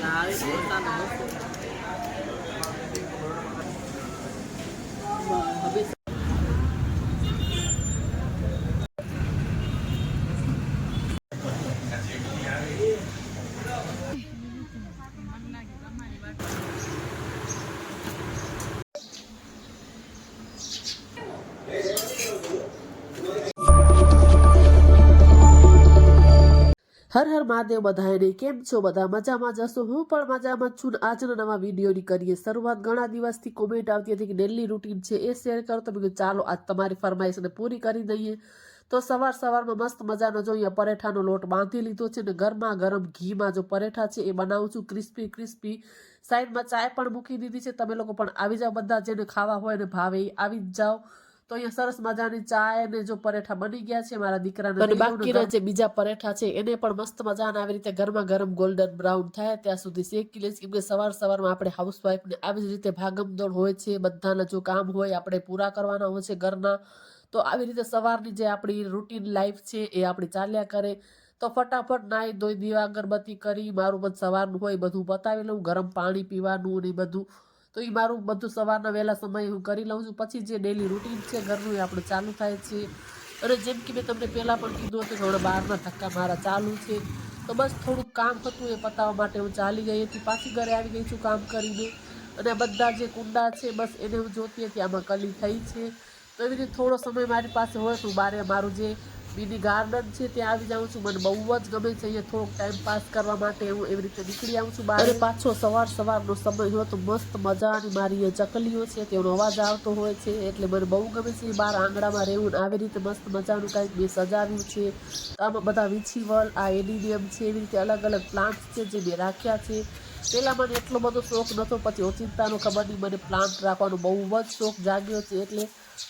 આવી પોતાનો મસ્ત હવે હર હર મહાદેવ બધાને કેમ છો? બધા મજામાં જશો હું પણ મજામાં છું આજના નવા વિડીયોની કરીએ શરૂઆત. ઘણા દિવસથી કોમેન્ટ આવતી હતી કે ડેલી રૂટીન છે એ શેર કરો. તો કીધું, ચાલો, આજ તમારી ફરમાઈશને પૂરી કરી દઈએ. તો સવાર સવારમાં મસ્ત મજાનો જો અહીંયા પરેઠાનો લોટ બાંધી લીધો છે ને ગરમા ગરમ ઘીમાં જો પરેઠા છે એ બનાવું છું. ક્રિસ્પી ક્રિસ્પી સાઈડમાં ચાય પણ મૂકી દીધી છે. તમે લોકો પણ આવી જાઓ બધા જેને ખાવા હોય ને ભાવે આવી જ જાઓ. તો અહીંયા સરસ મજાની ચા ને જો પરેઠા બની ગયા છે મારા દીકરાને અને બાકીના જે બીજા પરેઠા છે એને પણ મસ્ત મજાના આવી રીતે ગરમા ગરમ ગોલ્ડન બ્રાઉન થાય ત્યાં સુધી શેકી લઈશ. કેમ કે સવાર સવારમાં આપણે હાઉસવાઈફને આવી જ રીતે ભાગમદોડ હોય છે બધાના જો કામ હોય આપણે પૂરા કરવાના હોય છે ઘરના. તો આવી રીતે સવારની જે આપણી રૂટીન લાઈફ છે એ આપણી ચાલ્યા કરે. તો ફટાફટ નાહી ધોઈ દીવા અગરબત્તી કરી મારું બધું સવારનું હોય બધું બતાવી લઉં ગરમ પાણી પીવાનું ને બધું. તો એ મારું બધું સવારના વહેલા સમયે હું કરી લઉં છું. પછી જે ડેલી રૂટીન છે ઘરનું એ આપણું ચાલુ થાય છે. અને જેમ કે મેં તમને પહેલાં પણ કીધું હતું કે બહારના ધક્કા મારા ચાલુ છે. તો બસ થોડુંક કામ હતું એ પતાવવા માટે હું ચાલી ગઈ હતી. પાછી ઘરે આવી ગઈ છું કામ કરીને. અને બધા જે કુંડા છે બસ એને હું જોતી હતી આમાં કલી થઈ છે. તો એવી રીતે થોડો સમય મારી પાસે હોય તો બારે મારું જે મિની ગાર્ડન છે, ત્યાં આવી જાઉં છું. મને બહુ જ ગમે છે, અહીંયા થોડોક ટાઈમ પાસ કરવા માટે હું એવી રીતે નીકળી આવું છું બહાર. પાછો સવાર સવારનો સમય હોય તો મસ્ત મજાની મારી ચકલીઓ છે તેનો અવાજ આવતો હોય છે. એટલે મને બહુ ગમે છે, બહાર આંગણામાં રહેવું આવી રીતે મસ્ત મજાનું કાંઈક મેં સજાવ્યું છે. આમાં બધા વિછીવલ આ એડિડિયમ છે, એવી રીતે અલગ અલગ પ્લાન્ટ છે, જે મેં રાખ્યા છે. પહેલાં મને એટલો બધો શોખ નહોતો પછી ઓચિંતાનો ખબર નહીં મને પ્લાન્ટ રાખવાનો બહુ જ શોખ જાગ્યો છે. એટલે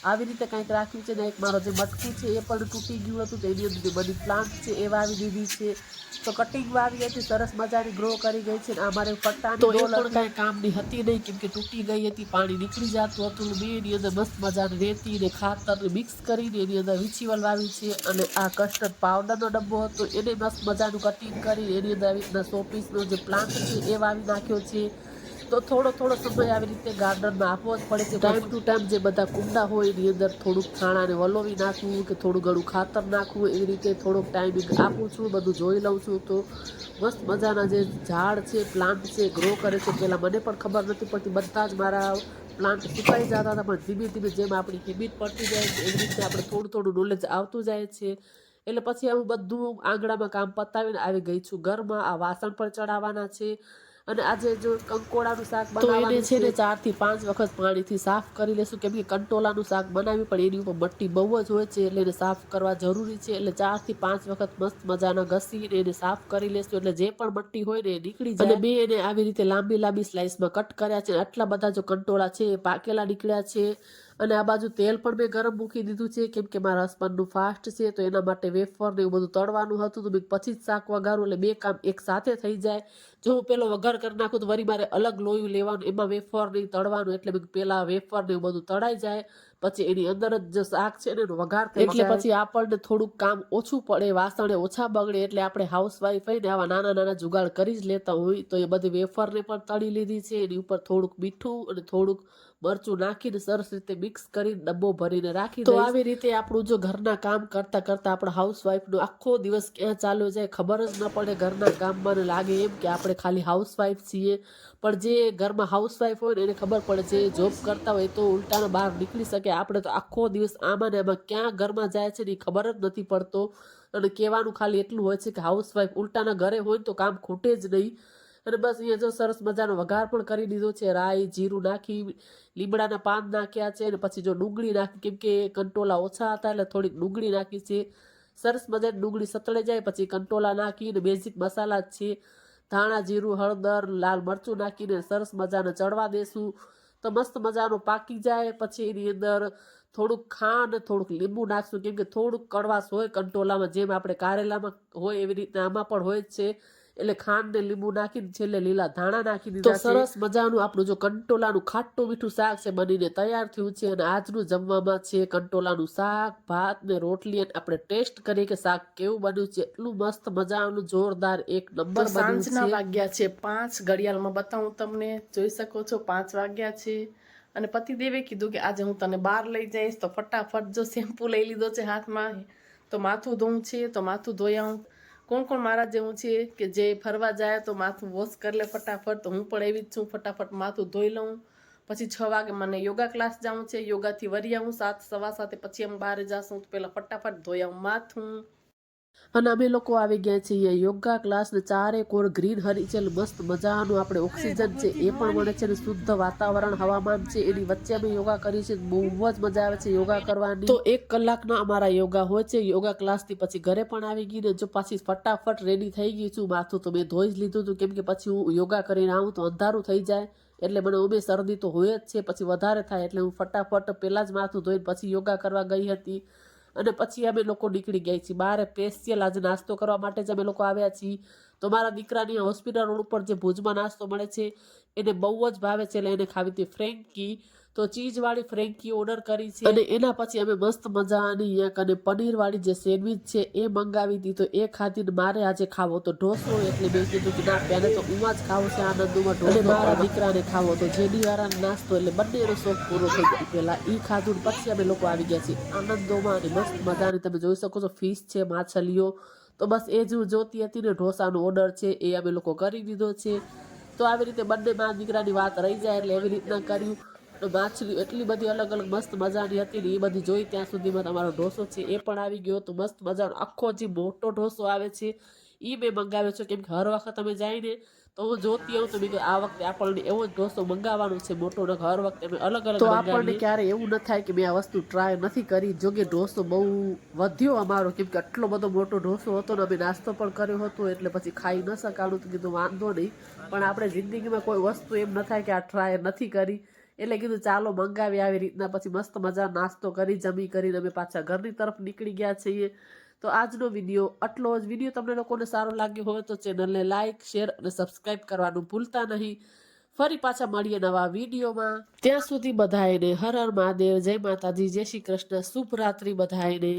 આવી રીતે કંઈક રાખ્યું છે ને એક મારો જે મટકું છે એ પણ તૂટી ગયું હતું તો એની અંદર બધી પ્લાન્ટ છે એ વાવી દીધી છે. તો કટિંગ વાવી હતી સરસ મજાની ગ્રો કરી ગઈ છે આ મારે પટ્ટાની તો એ પણ કાંઈ કામની હતી નહીં કેમ કે તૂટી ગઈ હતી પાણી નીકળી જતું હતું મેં એની અંદર મસ્ત મજાની રેતી ને ખાતર મિક્સ કરીને એની અંદર વિછીવલ વાવી છે. અને આ કસ્ટર્ડ પાવડરનો ડબ્બો હતો એને મસ્ત મજાનું કટિંગ કરી એની અંદર આવી રીતના શોપીસનો જે પ્લાન્ટ છે એ વાવી નાખ્યો છે. તો થોડો થોડો સમય આવી રીતે ગાર્ડનમાં આપવો જ પડે છે. ટાઈમ ટુ ટાઈમ જે બધા કુંડા હોય એની અંદર થોડુંક છાણાને વલોવી નાખવું કે થોડું ઘણું ખાતર નાખવું, એવી રીતે થોડોક ટાઈમિંગ આપું છું, બધું જોઈ લઉં છું. તો મસ્ત મજાના જે ઝાડ છે પ્લાન્ટ છે ગ્રો કરે છે. પહેલાં મને પણ ખબર નથી પડતી, બધા જ મારા પ્લાન્ટ સુકાઈ જતા હતા. પણ ધીમે ધીમે જેમ આપણી હિમિટ પડતી જાય છે, એવી રીતે આપણે થોડું થોડું નોલેજ આવતું જાય છે. એટલે પછી હું બધું આંગણામાં કામ પતાવીને આવી ગઈ છું. ઘરમાં આ વાસણ પણ ચડાવવાના છે. અને આજે જો કંકોડાનું શાક બનાવવાનું છે ને ચારથી પાંચ વખત પાણીથી સાફ કરી લેશું. કેમ કે કંટોલાનું શાક બનાવ્યું પણ એની ઉપર મટ્ટી બહુ જ હોય છે એટલે એને સાફ કરવા જરૂરી છે. એટલે ચારથી પાંચ વખત મસ્ત મજાના ઘસીને એને સાફ કરી લેશું. એટલે જે પણ મટ્ટી હોય ને એ નીકળી જાય. અને મેં એને આવી રીતે લાંબી લાંબી સ્લાઇસમાં કટ કર્યા છે. આટલા બધા જો કંટોળા છે એ પાકેલા નીકળ્યા છે. અને આ બાજુ તેલ પણ મેં ગરમ મૂકી દીધું છે, કેમ કે મારા હસબન્ડનું ફાસ્ટ છે, તો એના માટે વેફર ને એવું બધું તળવાનું હતું, તો મેં પછી જ શાક વઘારું એટલે બે કામ એક સાથે થઈ જાય. જો હું પેલો વઘાર કરી નાખું, તો વળી મારે અલગ લોયું લેવાનું, એમાં વેફર નહીં તળવાનું, એટલે મેં પહેલાં વેફર ને એવું બધું તળાઈ જાય. પછી એની અંદર જ જે શાક છે એનો વઘાર થાય એટલે પછી આપણને થોડુંક કામ ઓછું પડે વાસણે ઓછા બગડે એટલે આપણે હાઉસવાઈફ હોય ને આવા નાના નાના જુગાડ કરી જ લેતા હોય તો એ બધી વેફરને પણ તળી લીધી છે. એની ઉપર થોડુંક મીઠું અને થોડુંક મરચું નાખીને સરસ રીતે મિક્સ કરી ડબ્બો ભરીને રાખી તો આવી રીતે આપણું જો ઘરના કામ કરતા કરતા આપણા હાઉસવાઈફનો આખો દિવસ ક્યાં ચાલ્યો જાય ખબર જ ન પડે ઘરના કામમાં લાગે એમ કે આપણે ખાલી હાઉસવાઈફ છીએ. પણ જે ઘરમાં હાઉસવાઈફ હોય ને એને ખબર પડે જે જોબ કરતા હોય તો ઉલટાના બહાર નીકળી શકે આપણે તો આખો દિવસ આમાં ને આમાં ક્યાં ઘરમાં જાય છે ને ખબર જ નથી પડતો. અને કહેવાનું ખાલી એટલું હોય છે કે હાઉસવાઈફ ઉલટાના ઘરે હોય તો કામ ખૂટે જ નહીં. અને બસ અહીંયા જો સરસ મજાનો વઘાર પણ કરી દીધો છે. રાઈ, જીરું નાખી, લીમડાના પાન નાખ્યા છે અને પછી જો ડુંગળી નાખી, કેમ કે કંટોલા ઓછા હતા એટલે થોડીક ડુંગળી નાખી છે. સરસ મજાની ડુંગળી સતળે જાય, પછી કંટોલા નાખીને બેઝિક મસાલા જ છે. ધાણા, જીરું, હળદર, લાલ મરચું નાખીને સરસ મજાને ચડવા દેશું. તો મસ્ત મજાનો પાકી જાય, પછી એની અંદર થોડુંક ખાંડ, થોડુંક લીંબુ નાખશું. કેમ કે થોડુંક કડવાશ હોય કંટોલામાં, જેમ આપણે કારેલામાં હોય એવી રીતના, આમાં પણ હોય જ છે. એટલે ખાંડ ને લીંબુ નાખીને છેલ્લે લીલા ધાણા નાખી દીધા તો સરસ મજાનું આપણું જો કંટોલાનું ખાટું મીઠું શાક છે બનીને તૈયાર થયું છે અને આજનું જમવામાં છે કંટોલાનું શાક ભાત ને રોટલી અને આપણે ટેસ્ટ કરીએ કે શાક કેવું બન્યું છે એટલું મસ્ત મજાનું જોરદાર એક નંબર સાંજના વાગ્યા છે પાંચ. ઘડિયાળમાં બતાવું તમને જોઈ શકો છો પાંચ વાગ્યા છે. અને પતિદેવે કીધું કે આજે હું તને બહાર લઈ જઈશ તો ફટાફટ જો શેમ્પુ લઈ લીધો છે હાથમાં તો માથું ધોવું છે તો માથું ધોયા આવું. કોણ કોણ મારા જેવું છે કે જે ફરવા જાય તો માથું વોશ કરી લે ફટાફટ. તો હું પણ એવી જ છું, ફટાફટ માથું ધોઈ લઉં. પછી છ વાગે મને યોગા ક્લાસ જવું છે. યોગાથી વરી આવું, સાત, સવા સાથે પછી એમ બહાર જાશું તો પહેલાં ફટાફટ ધોઈ આવું માથું. અને અમે લોકો આવી ગયા છીએ યોગા ક્લાસ ને ચારે કોર ગ્રીન હરીચેલ મસ્ત મજાનું આપણે ઓક્સિજન છે, એ પણ મળે છે અને શુદ્ધ વાતાવરણ, હવામાન છે, એની વચ્ચે અમે યોગા કરી છે બહુ જ મજા આવે છે યોગા કરવાની. તો એક કલાકના અમારા યોગા હોય છે, યોગા ક્લાસથી પછી ઘરે પણ આવી ગઈ ને જો પાછી ફટાફટ રેડી થઈ ગઈ છું માથું, તો મેં ધોઈ જ લીધું હતું, કેમ કે પછી હું યોગા કરીને આવું તો અંધારું થઈ જાય, એટલે મને ઉમે શરદી તો હોય જ છે, પછી વધારે થાય, એટલે હું ફટાફટ પહેલાં જ માથું ધોઈને પછી યોગા કરવા ગઈ હતી. અને પછી અમે લોકો નીકળી ગયા છીએ. બહાર સ્પેશિયલ આજે નાસ્તો કરવા માટે જ અમે લોકો આવ્યા છીએ. તો મારા દીકરાની હોસ્પિટલ રોડ ઉપર જે ભુજમાં નાસ્તો મળે છે, એને બહુ જ ભાવે છે એટલે એને ખાવી હતી ફ્રેન્કી. તો ચીઝવાળી ફ્રેન્કી ઓર્ડર કરી છે. અને એના પછી અમે મસ્ત મજાની એક અને પનીરવાળી જે સેન્ડવિચ છે એ મંગાવી હતી. તો એ ખાધીને મારે આજે ખાવો તો ઢોસો એટલે મેં કીધું કે ના પહેલે તો ઉમા જ ખાવો છે આનંદમાં ઢોસો. મારા દીકરાને ખાવો તો જેની વાળાનો નાસ્તો એટલે બંનેનો શોખ પૂરો થઈ ગયો. પહેલાં એ ખાધું પછી અમે લોકો આવી ગયા છીએ આનંદોમાં અને મસ્ત મજાની. તમે જોઈ શકો છો ફિશ છે માછલીઓ. તો બસ એ જ હું જોતી હતી ને ઢોસાનો ઓર્ડર છે એ અમે લોકો કરી દીધો છે. તો આવી રીતે બંને મા દીકરાની વાત રહી જાય એટલે એવી રીતના કર્યું. માછલી એટલી બધી અલગ અલગ મસ્ત મજાની હતી ને એ બધી જોઈ ત્યાં સુધીમાં તમારો ઢોસો છે એ પણ આવી ગયો તો મસ્ત મજાનો આખો જે મોટો ઢોસો આવે છે એ મેં મંગાવ્યો છે. કેમ કે હર વખત અમે જઈને તો હું જોતી આવું તો મેં આ વખતે આપણને એવો જ ઢોસો મંગાવવાનો છે મોટો. ને હર વખતે અમે અલગ અલગ તો આપણને ક્યારે એવું ન થાય કે મેં આ વસ્તુ ટ્રાય નથી કરી. જો કે ઢોસો બહુ વધ્યો અમારો. કેમ કે આટલો બધો મોટો ઢોસો હતો ને અમે નાસ્તો પણ કર્યો હતો એટલે પછી ખાઈ ન શકાણું. તો કીધું વાંધો નહીં. પણ આપણે જિંદગીમાં કોઈ વસ્તુ એમ ન થાય કે આ ટ્રાય નથી કરી. એટલે કીધું, ચાલો, મંગાવી આવી રીતના પછી મસ્ત મજા નાસ્તો કરી, જમી કરીને અમે પાછા ઘરની તરફ નીકળી ગયા છીએ. તો આજનો વીડિયો, આટલો જ. વીડિયો તમને લોકોને સારો લાગ્યો હોય તો ચેનલને લાઇક શેર અને સબસ્ક્રાઈબ કરવાનું ભૂલતા નહીં. ફરી પાછા મળીએ નવા વિડીયોમાં. ત્યાં સુધી બધાયને હર હર મહાદેવ, જય માતાજી, જય શ્રી કૃષ્ણ, શુભ રાત્રિ બધાને